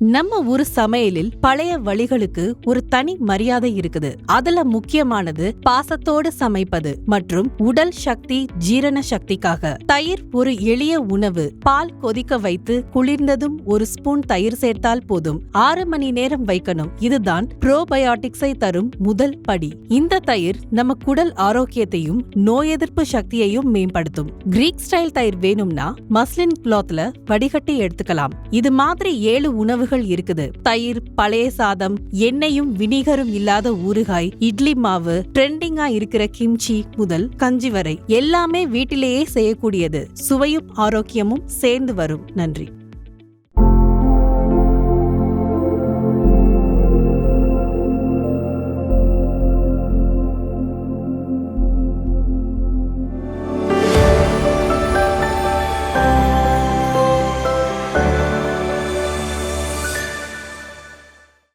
நம்ம ஊர் சமையலில் பழைய வழிகளுக்கு ஒரு தனி மரியாதை இருக்குது. அதுல முக்கியமானது பாசத்தோடு சமைப்பது மற்றும் உடல் சக்தி ஜீரண சக்திக்காக. தயிர் ஒரு எளிய உணவு. பால் கொதிக்க வைத்து குளிர்ந்ததும் ஒரு ஸ்பூன் தயிர் சேர்த்தால் போதும். ஆறு மணி நேரம் வைக்கணும். இதுதான் ப்ரோபயோட்டிக்ஸை தரும் முதல் படி. இந்த தயிர் நம்ம குடல் ஆரோக்கியத்தையும் நோய் எதிர்ப்பு சக்தியையும் மேம்படுத்தும். கிரீக் ஸ்டைல் தயிர் வேணும்னா மஸ்லின் கிளாத்ல வடிகட்டி எடுத்துக்கலாம். இது மாதிரி ஏழு உணவு உணவுகள் இருக்குது. தயிர் பழைய சாதம் எண்ணெயும் வினிகரும் இல்லாத ஊறுகாய் இட்லி மாவு ட்ரெண்டிங்கா இருக்கிற கிம்ச்சி முதல் கஞ்சி வரை எல்லாமே வீட்டிலேயே செய்யக்கூடியது. சுவையும் ஆரோக்கியமும் சேர்ந்து வரும். நன்றி.